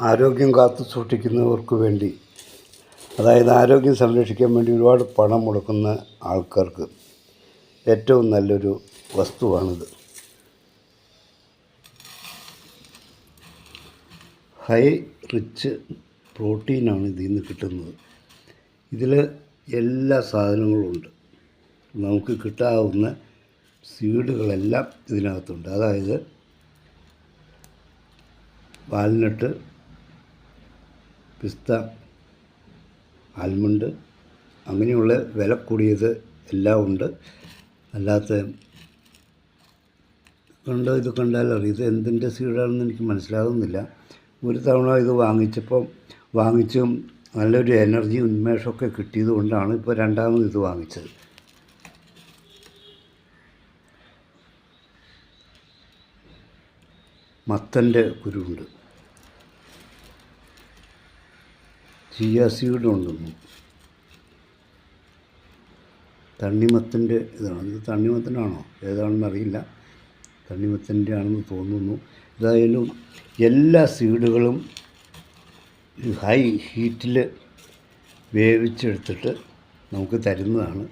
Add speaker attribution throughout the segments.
Speaker 1: ആരോഗ്യം കാത്തു സൂക്ഷിക്കുന്നവർക്ക് വേണ്ടി അതായത് ആരോഗ്യം സംരക്ഷിക്കാൻ വേണ്ടി ഒരുപാട് പണം മുടക്കുന്ന ആൾക്കാർക്ക് ഏറ്റവും നല്ലൊരു വസ്തുവാണിത്. ഹൈ റിച്ച് പ്രോട്ടീനാണ് ഇതിൽ നിന്ന് കിട്ടുന്നത്. ഇതിൽ എല്ലാ സാധനങ്ങളും ഉണ്ട്. നമുക്ക് കിട്ടാവുന്ന സീഡുകളെല്ലാം ഇതിനകത്തുണ്ട്. അതായത് വാൽനട്ട് പിസ്ത ആൽമണ്ട് അങ്ങനെയുള്ള വില കൂടിയത് എല്ലാം ഉണ്ട്. അല്ലാത്ത കണ്ടോ ഇത് കണ്ടാൽ അറിയാം ഇത് എന്തിന്റെ സീഡാണെന്ന് എനിക്ക് മനസ്സിലാകുന്നില്ല. ഒരു തവണ ഇത് വാങ്ങിച്ചപ്പോൾ വാങ്ങിച്ചും നല്ലൊരു എനർജി ഉന്മേഷമൊക്കെ കിട്ടിയത് കൊണ്ടാണ് ഇപ്പോൾ രണ്ടാമത് ഇത് വാങ്ങിച്ചത്. മത്തന്റെ കുരുണ്ട് ചിയ സീഡും ഉണ്ടെന്നു തണ്ണിമത്തിന്റെ ഇതാണ്. ഇത് തണ്ണിമത്തിനാണോ? ഏതാണെന്ന് അറിയില്ല. തണ്ണിമത്തിന്റെ ആണെന്ന് തോന്നുന്നു. ഏതായാലും എല്ലാ സീഡുകളും ഹൈ ഹീറ്റിൽ വേവിച്ചെടുത്തിട്ട് നമുക്ക് തരുന്നതാണ്.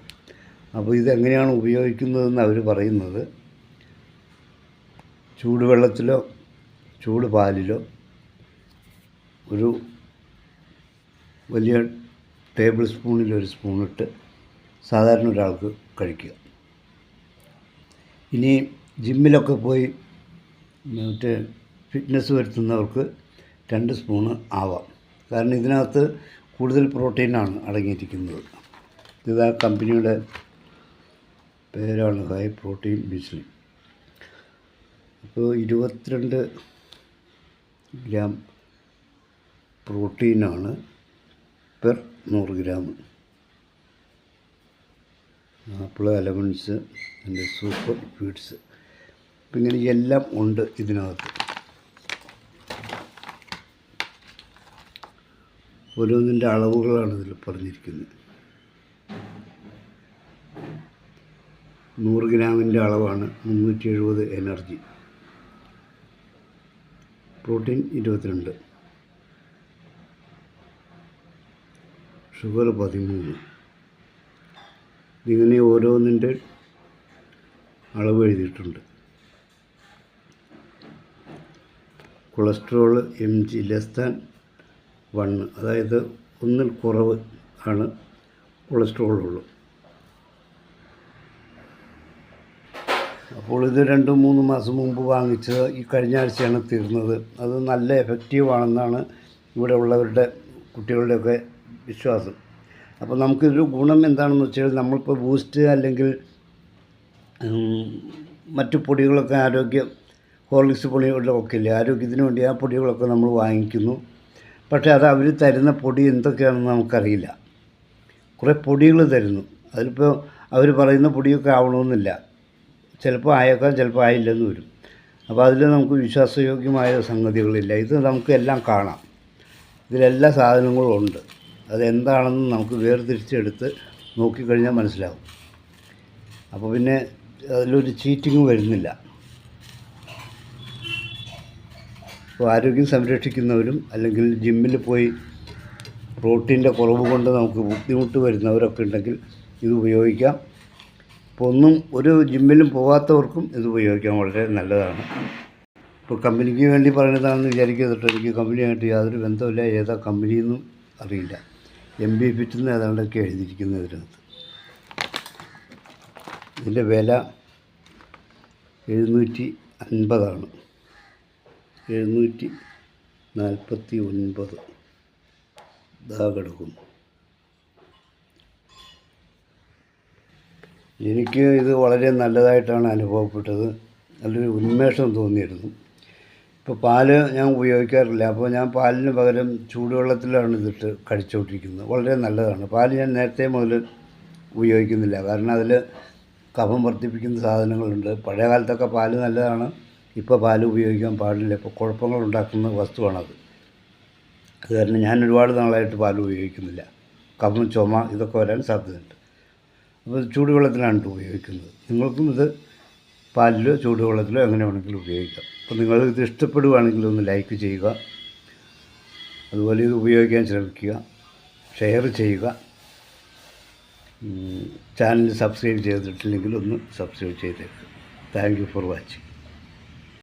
Speaker 1: അപ്പോൾ ഇതെങ്ങനെയാണ് ഉപയോഗിക്കുന്നതെന്ന് അവർ പറയുന്നത്. ചൂടുവെള്ളത്തിലോ ചൂട് പാലിലോ ഒരു വലിയ ടേബിൾ സ്പൂണിൽ ഒരു സ്പൂണിട്ട് സാധാരണ ഒരാൾക്ക് കഴിക്കുക. ഇനി ജിമ്മിലൊക്കെ പോയി മറ്റേ ഫിറ്റ്നസ് വരുത്തുന്നവർക്ക് രണ്ട് സ്പൂണ് ആവാം. കാരണം ഇതിനകത്ത് കൂടുതൽ പ്രോട്ടീനാണ് അടങ്ങിയിരിക്കുന്നത്. ഇത് ആ കമ്പനിയുടെ പേരാണ് ഹൈ പ്രോട്ടീൻ ബിസ്ലി അപ്പോൾ ഇരുപത്തിരണ്ട് ഗ്രാം പ്രോട്ടീനാണ് പെർ നൂറ് ഗ്രാം ആപ്പിൾ അലവൻസ് അതിന്റെ സൂപ്പർ ഫീഡ്സ് അപ്പം ഇങ്ങനെ എല്ലാം ഉണ്ട് ഇതിനകത്ത്. ഓരോന്നിന്റെ അളവുകളാണ് ഇതിൽ പറഞ്ഞിരിക്കുന്നത്. നൂറ് ഗ്രാമിന്റെ അളവാണ് മുന്നൂറ്റി എഴുപത് എനർജി പ്രോട്ടീൻ ഇരുപത്തിരണ്ട്. ഷുഗർ പതിമൂന്ന്. ഇങ്ങനെ ഓരോന്നിന്റെ അളവ് എഴുതിയിട്ടുണ്ട്. Cholesterol M G less than one. അതായത് ഒന്നിൽ കുറവ് ആണ് കൊളസ്ട്രോൾ ഉള്ളു അപ്പോൾ ഇത് രണ്ട് മൂന്ന് മാസം മുമ്പ് വാങ്ങിച്ചത് ഈ കഴിഞ്ഞ ആഴ്ചയാണ് തീർന്നത്. അത് നല്ല എഫക്റ്റീവ് ആണെന്നാണ് ഇവിടെ ഉള്ളവരുടെ കുട്ടികളുടെയൊക്കെ വിശ്വാസം. അപ്പോൾ നമുക്കിതൊരു ഗുണം എന്താണെന്ന് വെച്ചാൽ നമ്മളിപ്പോൾ ബൂസ്റ്റ് അല്ലെങ്കിൽ മറ്റു പൊടികളൊക്കെ ആരോഗ്യ ഹോർലിക്സ് പൊടികളൊക്കെ ഇല്ലേ ആരോഗ്യത്തിന് വേണ്ടി ആ പൊടികളൊക്കെ നമ്മൾ വാങ്ങിക്കുന്നു. പക്ഷേ അത് അവർ തരുന്ന പൊടി എന്തൊക്കെയാണെന്ന് നമുക്കറിയില്ല. കുറേ പൊടികൾ തരുന്നു. അതിലിപ്പോൾ അവർ പറയുന്ന പൊടിയൊക്കെ ആവണമെന്നില്ല ചിലപ്പോൾ ആയേക്കാം ചിലപ്പോൾ ആയില്ലെന്ന് വരും. അപ്പോൾ അതിൽ നമുക്ക് വിശ്വാസയോഗ്യമായ സംഗതികളില്ല. ഇത് നമുക്ക് എല്ലാം കാണാം. ഇതിലെല്ലാ സാധനങ്ങളും ഉണ്ട്. അതെന്താണെന്ന് നമുക്ക് വേർതിരിച്ചെടുത്ത് നോക്കിക്കഴിഞ്ഞാൽ മനസ്സിലാവും. അപ്പോൾ പിന്നെ അതിലൊരു ചീറ്റിങ് വരുന്നില്ല. അപ്പോൾ ആരോഗ്യം സംരക്ഷിക്കുന്നവരും അല്ലെങ്കിൽ ജിമ്മിൽ പോയി പ്രോട്ടീന്റെ കുറവ് കൊണ്ട് നമുക്ക് ബുദ്ധിമുട്ട് വരുന്നവരൊക്കെ ഉണ്ടെങ്കിൽ ഇത് ഉപയോഗിക്കാം. ഇപ്പോൾ ഒന്നും ഒരു ജിമ്മിലും പോകാത്തവർക്കും ഇത് ഉപയോഗിക്കാൻ വളരെ നല്ലതാണ്. ഇപ്പോൾ കമ്പനിക്ക് വേണ്ടി പറയുന്നതാണെന്ന് വിചാരിക്കുന്നിട്ട് എനിക്ക് കമ്പനിയായിട്ട് യാതൊരു ബന്ധമില്ല ഏതാ കമ്പനിയെന്നും അറിയില്ല. എം ബി ഫിറ്റ് ഏതാണ്ടൊക്കെ എഴുതിയിരിക്കുന്നത് ഇതിനകത്ത്. ഇതിന്റെ വില എഴുന്നൂറ്റി അൻപതാണ്. എഴുന്നൂറ്റി നാൽപ്പത്തി ഒൻപത്. ഇതാ കിടക്കുന്നു. എനിക്ക് ഇത് വളരെ നല്ലതായിട്ടാണ് അനുഭവപ്പെട്ടത്. നല്ലൊരു ഉന്മേഷം തോന്നിയിരുന്നു. ഇപ്പോൾ പാൽ ഞാൻ ഉപയോഗിക്കാറില്ല. അപ്പോൾ ഞാൻ പാലിന് പകരം ചൂടുവെള്ളത്തിലാണ് ഇതിട്ട് കഴിച്ചുകൊണ്ടിരിക്കുന്നത് വളരെ നല്ലതാണ്. പാൽ ഞാൻ നേരത്തെ മുതൽ ഉപയോഗിക്കുന്നില്ല. കാരണം അതിൽ കഫം വർദ്ധിപ്പിക്കുന്ന സാധനങ്ങളുണ്ട്. പഴയ കാലത്തൊക്കെ പാൽ നല്ലതാണ്. ഇപ്പോൾ പാൽ ഉപയോഗിക്കാൻ പാടില്ല. ഇപ്പോൾ കുഴപ്പങ്ങൾ ഉണ്ടാക്കുന്ന വസ്തുവാണത്. അത് കാരണം ഞാൻ ഒരുപാട് നാളായിട്ട് പാൽ ഉപയോഗിക്കുന്നില്ല. കഫം ചുമ ഇതൊക്കെ വരാൻ സാധ്യതയുണ്ട്. അപ്പോൾ ചൂടുവെള്ളത്തിലാണ് ഉപയോഗിക്കുന്നത്. നിങ്ങൾക്കും ഇത് പാലിലോ ചൂടുവെള്ളത്തിലോ എങ്ങനെ വേണമെങ്കിലും ഉപയോഗിക്കാം. അപ്പോൾ നിങ്ങൾ ഇത് ഇഷ്ടപ്പെടുകയാണെങ്കിൽ ഒന്ന് ലൈക്ക് ചെയ്യുക. അതുപോലെ ഇത് ഉപയോഗിക്കാൻ ശ്രമിക്കുക. ഷെയർ ചെയ്യുക. ചാനൽ സബ്സ്ക്രൈബ് ചെയ്തിട്ടില്ലെങ്കിൽ ഒന്ന് സബ്സ്ക്രൈബ് ചെയ്തേക്കുക താങ്ക് യു ഫോർ വാച്ചിങ്.